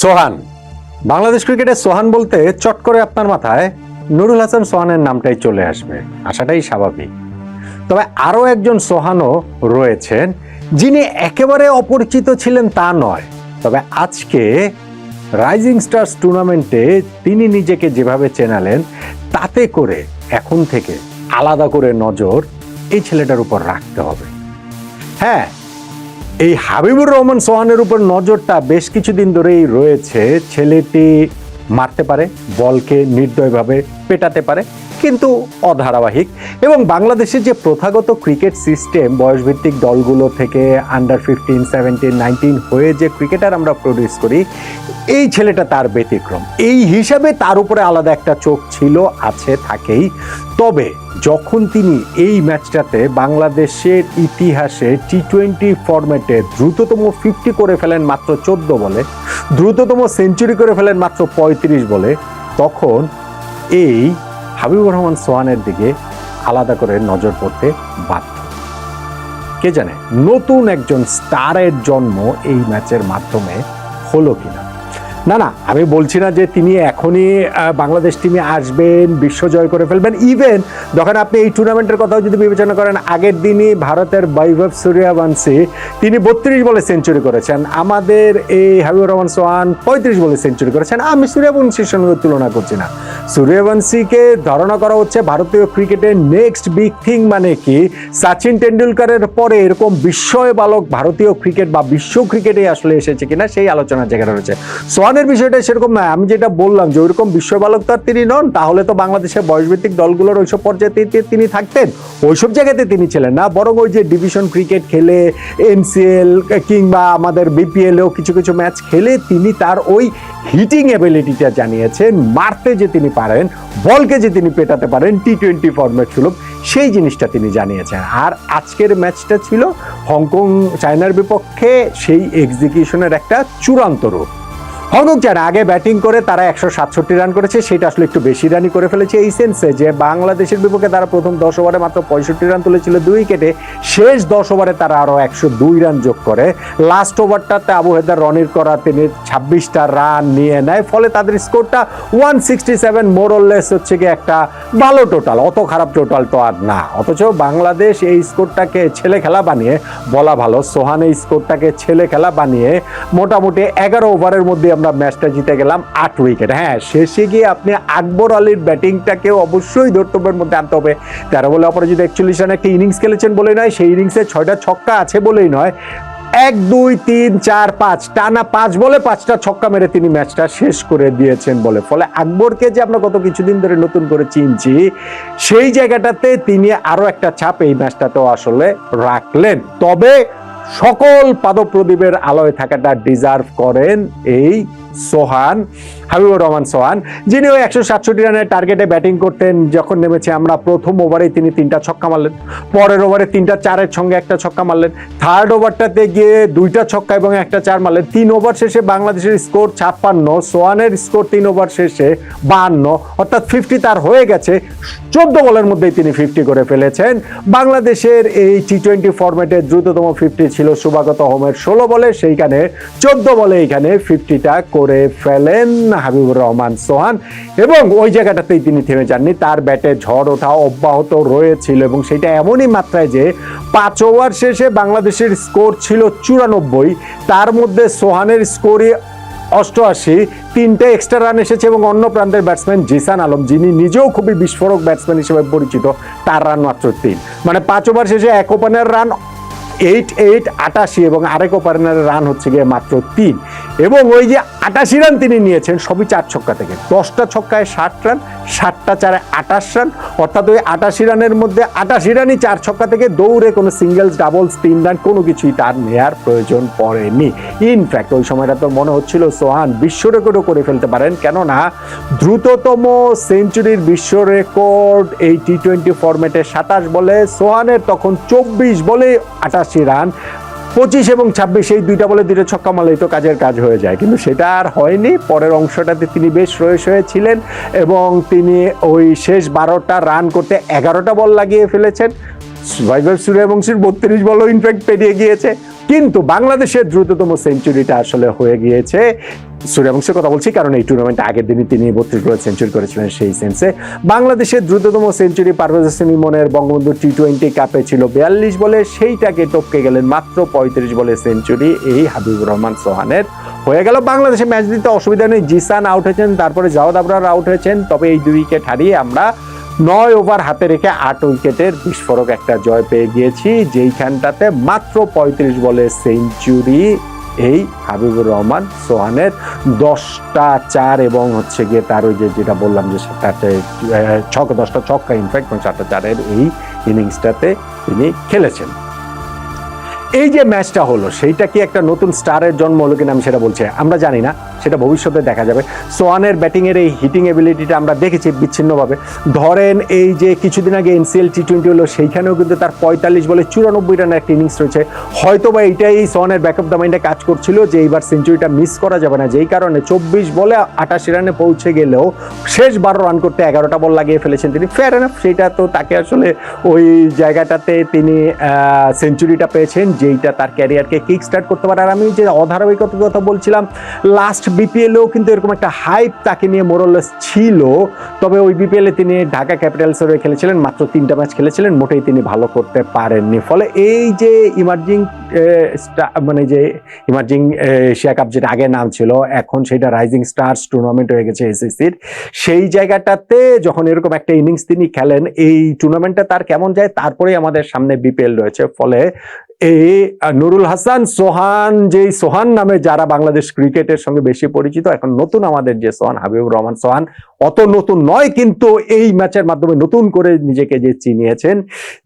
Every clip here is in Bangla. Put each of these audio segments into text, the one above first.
সোহান। বাংলাদেশ ক্রিকেটে সোহান বলতে চট করে আপনার মাথায় নুরুল হাসান সোহানের নামটাই চলে আসবে। আশাটাই স্বাভাবিক। তবে আরও একজন সোহানও রয়েছেন, যিনি একেবারে অপরিচিত ছিলেন তা নয়। তবে আজকে রাইজিং স্টার্স টুর্নামেন্টে তিনি নিজেকে যেভাবে চেনালেন, তাতে করে এখন থেকে আলাদা করে নজর এই ছেলেটার উপর রাখতে হবে। হ্যাঁ এই হাবিবুর রহমান সোহানের উপর নজরটা বেশ কিছুদিন ধরেই রয়েছে। ছেলেটি মারতে পারে, বলকে নির্দয়ভাবে পেটাতে পারে। কিন্তু অধারাবাহিক। এবং বাংলাদেশের যে প্রথাগত ক্রিকেট সিস্টেম, বয়সভিত্তিক দলগুলো থেকে আন্ডার ফিফটিন সেভেন্টিন নাইনটিন হয়ে যে ক্রিকেটার আমরা প্রডিউস করি, এই ছেলেটা তার ব্যতিক্রম। এই হিসাবে তার উপরে আলাদা একটা চোখ ছিল, আছে, থাকেই। তবে যখন তিনি এই ম্যাচটাতে বাংলাদেশের ইতিহাসে টি টোয়েন্টি ফরম্যাটে দ্রুততম ফিফটি করে ফেলেন মাত্র চোদ্দ বলে, দ্রুততম সেঞ্চুরি করে ফেলেন মাত্র পঁয়ত্রিশ বলে, তখন এই হাবিবুর রহমান সোহানের দিকে আলাদা করে নজর পড়তে বাধ্য। কে জানে নতুন একজন স্টারের জন্ম এই ম্যাচের মাধ্যমে হলো কিনা। না না, আমি বলছি না যে তিনি এখনই বাংলাদেশ টিমে আসবেন, বিশ্ব জয় করে ফেলবেন। ইভেন যখন আপনি এই টুর্নামেন্টের কথাও যদি বিবেচনা করেন, আগের দিনই ভারতের বৈভব সূর্যবংশী, তিনি বত্রিশ বলে সেঞ্চুরি করেছেন। আমাদের এই হাবিবুর রহমান সোহান পঁয়ত্রিশ বলে সেঞ্চুরি করেছেন। আমি সূর্যবংশীর সঙ্গে তুলনা করছি না। সূর্যবংশীকে ধারণা করা হচ্ছে ভারতীয় ক্রিকেটের নেক্সট বিগ থিং মানে কি? সচিন টেন্ডুলকারের পরে এরকম বিস্ময় ভারতীয় ক্রিকেট বা বিশ্ব ক্রিকেটে আসলে এসেছে কিনা সেই আলোচনার জায়গা রয়েছে। সোহানের বিষয়টা সেরকম নয় আমি যেটা বললাম যে ওইরকম বিস্ময় বালক তো তিনি নন, তাহলে তো বাংলাদেশের বয়সভিত্তিক দলগুলোর ওইসব পর্যায়ে তিনি থাকতেন। ওইসব জায়গাতে তিনি ছিলেন না, বরং ওই যে ডিভিশন ক্রিকেট খেলে এনসিএল কিংবা আমাদের বিপিএলেও কিছু কিছু ম্যাচ খেলে তিনি তার ওই হিটিং এবিলিটিটা জানিয়েছেন, মারতে যে তিনি পারেন, বলকে যে তিনি পেটাতে পারেন টি টোয়েন্টি ফরম্যাট সুলভ, সেই জিনিসটা তিনি জানিয়েছেন। আর আজকের ম্যাচটা ছিল হংকং চায়নার বিপক্ষে, সেই এক্সিকিউশনের একটা চূড়ান্ত রূপ। হংকং চায়না আগে ব্যাটিং করে তারা একশো সাতষট্টি রান করেছে, সেটা আসলে একটু বেশি রানই করে ফেলেছে এই সেন্সে যে বাংলাদেশের বিপক্ষে তারা প্রথম দশ ওভারে মাত্র পঁয়ষট্টি রান তুলেছিল দুই উইকেটে, শেষ দশ ওভারে তারা আরও একশো দুই রান যোগ করে। লাস্ট ওভারটাতে আবু হেদার রনির করা তিনি ছাব্বিশটা রান নিয়ে নেয়, ফলে তাদের স্কোরটা one sixty seven more or less হচ্ছে গিয়ে একটা ভালো টোটাল অত খারাপ টোটাল তো আর না। অথচ বাংলাদেশ এই স্কোরটাকে ছেলে খেলা বানিয়ে, বলা ভালো, সোহান এই স্কোরটাকে ছেলে খেলা বানিয়ে মোটামুটি এগারো ওভারের মধ্যে আমরা ম্যাচটা জিতে গেলাম আট উইকেট। হ্যাঁ শেষে গিয়ে আপনি আকবর আলীর ব্যাটিংটাকে অবশ্যই ধর্তব্যের মধ্যে আনতে হবে। তেরো বলে অপরাজিত একচল্লিশ রানে একটা ইনিংস খেলেছেন বলেই নয়, সেই ইনিংসে ছয়টা ছক্কা আছে বলেই নয়। এক, দুই, তিন, চার, পাঁচ, টানা পাঁচ বলে পাঁচটা ছক্কা মেরে তিনি ম্যাচটা শেষ করে দিয়েছেন বলে। ফলে আকবরকে যে আমরা গত কিছুদিন ধরে নতুন করে চিনছি, সেই জায়গাটাতে তিনি আরও একটা ছাপ এই ম্যাচটাতেও আসলে রাখলেন। তবে সকল পাদপ্রদীপের আলোয় থাকাটা ডিজার্ভ করেন এই সোহান, হাবিবুর রহমান সোহান, যিনি ওই একশো সাতষট্টি রানের টার্গেটে ব্যাটিং করতেন, যখন নেমেছে আমরা প্রথম ওভারে তিনি তিনটা ছক্কা মারলেন। পরের ওভারে তিনটা চারের সঙ্গে একটা ছক্কা মারলেন। থার্ড ওভারটাতে গিয়ে দুইটা ছক্কা এবং একটা চার মারলেন। তিন ওভার শেষে বাংলাদেশের স্কোর ছাপ্পান্ন, সোহানের স্কোর তিন ওভার শেষে বাহান্ন। অর্থাৎ ফিফটি তার হয়ে গেছে। চোদ্দ বলের মধ্যেই তিনি ফিফটি করে ফেলেছেন। বাংলাদেশের এই টি টোয়েন্টি ফরম্যাটে দ্রুততম ফিফটি ছিল সুভাগত হোমের ষোলো বলে সেইখানে, চোদ্দ বলে এইখানে ফিফটিটা করে ফেলেন হাবিবুর রহমান সোহান। এবং ওই জায়গাটাতেই তিনি থেমে যাননি। তার ব্যাটে ঝড় ওঠা অব্যাহত রয়েছিল এবং সেটা এমনই মাত্রায় যে পাঁচ ওভার শেষে বাংলাদেশের স্কোর ছিল চুরানব্বই। তার মধ্যে সোহানের স্কোরই অষ্টআশি। তিনটে এক্সট্রা রান এসেছে এবং অন্য প্রান্তের ব্যাটসম্যান জিসান আলম, যিনি নিজেও খুবই বিস্ফোরক ব্যাটসম্যান হিসেবে পরিচিত, তার রান মাত্র তিন। মানে পাঁচ ওভার শেষে এক ওপেনের রান এইট এইট আটাশি এবং আরেক ওপেনারের রান হচ্ছে গিয়ে মাত্র তিন। এবং ওই যে আটাশি রান তিনি নিয়েছেন, সবই চার ছক্কা থেকে। দশটা ছক্কায় ষাট রান ষাটটা চারে আটাশ রান অর্থাৎ ওই আটাশি রানের মধ্যে আটাশি রানই চার ছক্কা থেকে দৌড়ে কোনো সিঙ্গেলস ডাবলস তিন রান কোনো কিছুই তার নেয়ার প্রয়োজন পড়েনি। ইনফ্যাক্ট ওই সময়টা তো মনে হচ্ছিল সোহান বিশ্ব রেকর্ডও করে ফেলতে পারেন। কেননা, দ্রুততম সেঞ্চুরির বিশ্ব রেকর্ড এই টি টোয়েন্টি ফরম্যাটে সাতাশ বলে, সোহানের তখন চব্বিশ বলে আটাশি রান, পঁচিশ এবং ছাব্বিশ, এই দুইটা বলে দুটো ছক্কা মারলেই তো কাজের কাজ হয়ে যায়। কিন্তু সেটা আর হয়নি, পরের অংশটাতে তিনি বেশ রয়েস হয়েছিলেন এবং তিনি ওই শেষ বারোটা রান করতে এগারোটা বল লাগিয়ে ফেলেছেন। ভাইভার সূর্যবংশীর বত্রিশ বলও ইনফ্যাক্ট পেরিয়ে গিয়েছে। কিন্তু বাংলাদেশের দ্রুততম সেঞ্চুরিটা আসলে হয়ে গিয়েছে। সূর্যবংশের কথা বলছি, কারণ এই টুর্নামেন্টে আগের দিনই তিনি বত্রিশ গোল সেঞ্চুরি করেছিলেন সেই সেন্সে বাংলাদেশের দ্রুততম century Parvez Hossain Bangabandhu T twenty কাপে ছিল বিয়াল্লিশ বলে, সেইটাকে টপকে গেলেন মাত্র পঁয়ত্রিশ বলে সেঞ্চুরি এই হাবিবুর রহমান সোহানের। হয়ে গেল বাংলাদেশে ম্যাচ দিতে অসুবিধা নেই, জিসান আউট হয়েছেন, তারপরে জাওয়াদ আবরার আউট হয়েছেন, তবে এই দুই উইকেট হারিয়ে আমরা নয় ওভার হাতে রেখে আট উইকেটের বিস্ফোরক একটা জয় পেয়ে গিয়েছি, যেইখানটাতে মাত্র পঁয়ত্রিশ বলে সেঞ্চুরি এই হাবিবুর রহমান সোহানের দশটা চার এবং হচ্ছে গিয়ে তার ওই যে যেটা বললাম যে সাতটা ছক, দশটা ছক্কা ইনফ্যাক্ট এবং চারটা চারের এই ইনিংসটাতে তিনি খেলেছেন। এই যে ম্যাচটা হলো, সেইটা কি একটা নতুন স্টারের জন্ম হলো কিনা আমি সেটা বলছি। আমরা জানি না। সেটা ভবিষ্যতে দেখা যাবে। সোয়ানের ব্যাটিংয়ের এই হিটিং এবিলিটিটা আমরা দেখেছি বিচ্ছিন্নভাবে। ধরেন এই যে কিছুদিন আগে এনসিএল টি টোয়েন্টি হলো, সেইখানেও কিন্তু তার পঁয়তাল্লিশ বলে চুরানব্বই রানের একটা ইনিংস রয়েছে। হয়তো বা এইটাই সোয়ানের ব্যাক অফ দ্য মাইন্ডে কাজ করছিল যে এইবার সেঞ্চুরিটা মিস করা যাবে না। যেই কারণে চব্বিশ বলে আটাশি রানে পৌঁছে গেলেও শেষ বারো রান করতে এগারোটা বল লাগিয়ে ফেলেছেন তিনি। ফেয়ার এনাফ সেটা তো তাকে আসলে ওই জায়গাটাতে তিনি সেঞ্চুরিটা পেয়েছেন, যেইটা তার ক্যারিয়ারকে কিক স্টার্ট করতে পারে। আর আমি যে অধারাবাহিকতার কথা বলছিলাম লাস্ট বিপিএলেও কিন্তু এরকম একটা হাইপ তাকে নিয়ে মোরলেস ছিল। তবে ওই বিপিএলে তিনি ঢাকা ক্যাপিটালসের হয়ে খেলেছিলেন, মাত্র তিনটা ম্যাচ খেলেছিলেন, মোটেই তিনি ভালো করতে পারেননি। ফলে এই যে ইমার্জিং মানে যে ইমার্জিং এশিয়া কাপ যেটা আগে নাম ছিল, এখন সেটা রাইজিং স্টার্স টুর্নামেন্ট হয়ে গেছে এসএসসির সেই জায়গাটাতে যখন এরকম একটা ইনিংস তিনি খেলেন, এই টুর্নামেন্টটা তার কেমন যায়? তারপরেই আমাদের সামনে বিপিএল রয়েছে। ফলে এই নুরুল হাসান সোহান, যেই সোহান নামে যারা বাংলাদেশ ক্রিকেটের সঙ্গে বেশি পরিচিত, এখন নতুন আমাদের যে সোহান, হাবিবুর রহমান সোহান, অত নতুন নয়, কিন্তু এই ম্যাচের মাধ্যমে নতুন করে নিজেকে যে চিনিয়েছেন,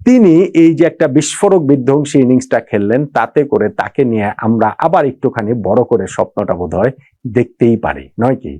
তিনি এই যে একটা বিস্ফোরক বিধ্বংসী ইনিংসটা খেললেন, তাতে করে তাকে নিয়ে আমরা আবার একটুখানি বড় করে স্বপ্নটা বোধ দেখতেই পারি, নয় কি?